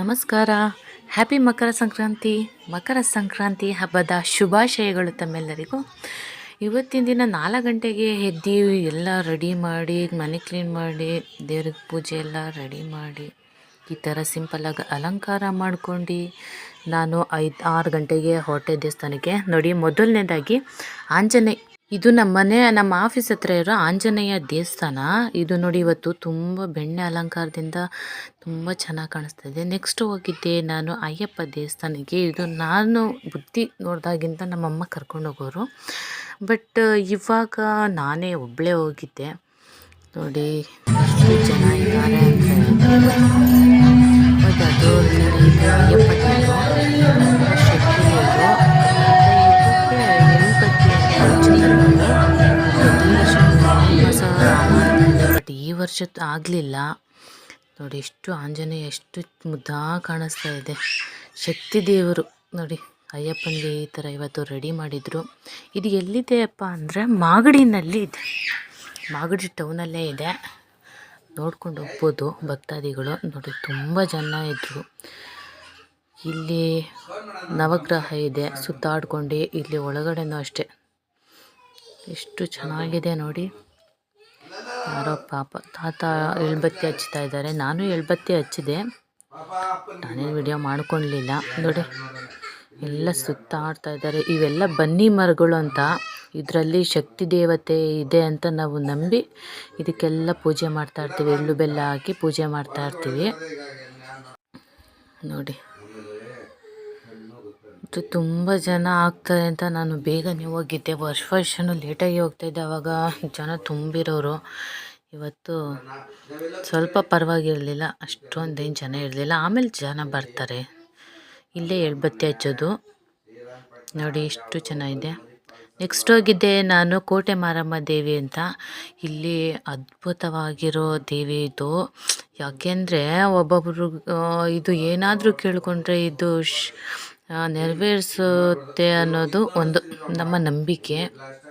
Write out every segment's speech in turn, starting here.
ನಮಸ್ಕಾರ. ಹ್ಯಾಪಿ ಮಕರ ಸಂಕ್ರಾಂತಿ. ಮಕರ ಸಂಕ್ರಾಂತಿ ಹಬ್ಬದ ಶುಭಾಶಯಗಳು ತಮ್ಮೆಲ್ಲರಿಗೂ. ಇವತ್ತಿನ ದಿನ ನಾಲ್ಕು ಗಂಟೆಗೆ ಎದ್ದು ಎಲ್ಲ ರೆಡಿ ಮಾಡಿ, ಮನೆ ಕ್ಲೀನ್ ಮಾಡಿ, ದೇವ್ರಿಗೆ ಪೂಜೆ ಎಲ್ಲ ರೆಡಿ ಮಾಡಿ, ಈ ಥರ ಸಿಂಪಲ್ಲಾಗಿ ಅಲಂಕಾರ ಮಾಡ್ಕೊಂಡು ನಾನು ಐದು, ಆರು ಗಂಟೆಗೆ ಹೊರಟೆ ದೇವಸ್ಥಾನಕ್ಕೆ ನೋಡಿ ಮೊದಲನೇದಾಗಿ ಆಂಜನೇಯ ಇದು ನಮ್ಮ ಮನೆ, ನಮ್ಮ ಆಫೀಸ್ ಹತ್ರ ಇರೋ ಆಂಜನೇಯ ದೇವಸ್ಥಾನ. ಇದು ನೋಡಿ ಇವತ್ತು ತುಂಬ ಬೆಣ್ಣೆ ಅಲಂಕಾರದಿಂದ ತುಂಬ ಚೆನ್ನಾಗಿ ಕಾಣಿಸ್ತಾ ಇದೆ. ನೆಕ್ಸ್ಟ್ ಹೋಗಿದ್ದೆ ನಾನು ಅಯ್ಯಪ್ಪ ದೇವಸ್ಥಾನಕ್ಕೆ. ಇದು ನಾನು ಬುದ್ಧಿ ನೋಡಿದಾಗಿಂತ ನಮ್ಮಮ್ಮ ಕರ್ಕೊಂಡು ಹೋಗೋರು. ಬಟ್ ಇವಾಗ ನಾನೇ ಒಬ್ಬಳೇ ಹೋಗಿದ್ದೆ. ನೋಡಿ, ಎಷ್ಟು ಜನ ಬಟ್ ಈ ವರ್ಷ ಆಗಲಿಲ್ಲ. ನೋಡಿ ಎಷ್ಟು ಆಂಜನೇಯ, ಎಷ್ಟು ಮುದ್ದಾ ಕಾಣಿಸ್ತಾ ಇದೆ. ಶಕ್ತಿ ದೇವರು. ನೋಡಿ ಅಯ್ಯಪ್ಪನಿಗೆ ಈ ಥರ ಇವತ್ತು ರೆಡಿ ಮಾಡಿದರು. ಇದು ಎಲ್ಲಿದೆ ಅಪ್ಪ ಅಂದರೆ ಮಾಗಡಿನಲ್ಲಿ ಇದೆ. ಮಾಗಡಿ ಟೌನಲ್ಲೇ ಇದೆ. ನೋಡ್ಕೊಂಡು ಹೋಗ್ಬೋದು ಭಕ್ತಾದಿಗಳು. ನೋಡಿ ತುಂಬ ಜನ ಇದ್ದರು ಇಲ್ಲಿ ನವಗ್ರಹ ಇದೆ. ಸುತ್ತಾಡ್ಕೊಂಡು. ಇಲ್ಲಿ ಒಳಗಡೆನೂ ಅಷ್ಟೇ. ಎಷ್ಟು ಚೆನ್ನಾಗಿದೆ ನೋಡಿ. ಯಾರೋ ಪಾಪ ತಾತ ಎಳ್ಬತ್ತಿ ಹಚ್ತಾ ಇದ್ದಾರೆ. ನಾನು ಎಳ್ಬತ್ತಿ ಹಚ್ಚಿದೆ. ನಾನೇನು ವಿಡಿಯೋ ಮಾಡ್ಕೊಳ್ಲಿಲ್ಲ ನೋಡಿ, ಎಲ್ಲ ಸುತ್ತಾಡ್ತಾ ಇದ್ದಾರೆ. ಇವೆಲ್ಲ ಬನ್ನಿ ಮರಗಳು ಅಂತ. ಇದರಲ್ಲಿ ಶಕ್ತಿ ದೇವತೆ ಇದೆ ಅಂತ ನಾವು ನಂಬಿ ಇದಕ್ಕೆಲ್ಲ ಪೂಜೆ ಮಾಡ್ತಾ ಇರ್ತೀವಿ. ಎಳ್ಳು ಬೆಲ್ಲ ಹಾಕಿ ಪೂಜೆ ಮಾಡ್ತಾ ಇರ್ತೀವಿ. ನೋಡಿ ಮತ್ತು ತುಂಬ ಜನ ಆಗ್ತಾರೆ ಅಂತ ನಾನು ಬೇಗನೆ ಹೋಗಿದ್ದೆ ವರ್ಷ ವರ್ಷವೂ ಲೇಟಾಗಿ ಹೋಗ್ತಾಯಿದ್ದೆ ಅವಾಗ ಜನ ತುಂಬಿರೋರು. ಇವತ್ತು ಸ್ವಲ್ಪ ಪರವಾಗಿರಲಿಲ್ಲ. ಅಷ್ಟೊಂದೇನು ಜನ ಇರಲಿಲ್ಲ. ಆಮೇಲೆ ಜನ ಬರ್ತಾರೆ. ಇಲ್ಲೇ ಎಳ್ಬತ್ತಿ ಹಚ್ಚೋದು. ನೋಡಿ ಎಷ್ಟು ಚೆನ್ನಾಗಿದೆ ನೆಕ್ಸ್ಟ್ ಹೋಗಿದ್ದೆ ನಾನು ಕೋಟೆ ಮಾರಮ್ಮ ದೇವಿ ಅಂತ. ಇಲ್ಲಿ ಅದ್ಭುತವಾಗಿರೋ ದೇವಿ ಇದು. ಯಾಕೆಂದರೆ ಒಬ್ಬೊಬ್ಬರು ಇದು ಏನಾದರೂ ಕೇಳಿಕೊಂಡ್ರೆ ಇದು ನೆರವೇರಿಸುತ್ತೆ ಅನ್ನೋದು ಒಂದು ನಮ್ಮ ನಂಬಿಕೆ.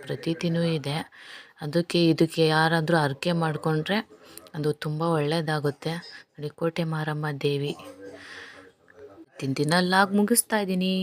ಪ್ರತೀತಿನೂ ಇದೆ. ಅದಕ್ಕೆ ಇದಕ್ಕೆ ಯಾರಾದರೂ ಹರಕೆ ಮಾಡಿಕೊಂಡ್ರೆ ಅದು ತುಂಬ ಒಳ್ಳೆಯದಾಗುತ್ತೆ ಕೋಟೆ ಮಾರಮ್ಮ ದೇವಿ. ತಿಂದಿನಲ್ಲಾಗಿ ಮುಗಿಸ್ತಾ ಇದ್ದೀನಿ.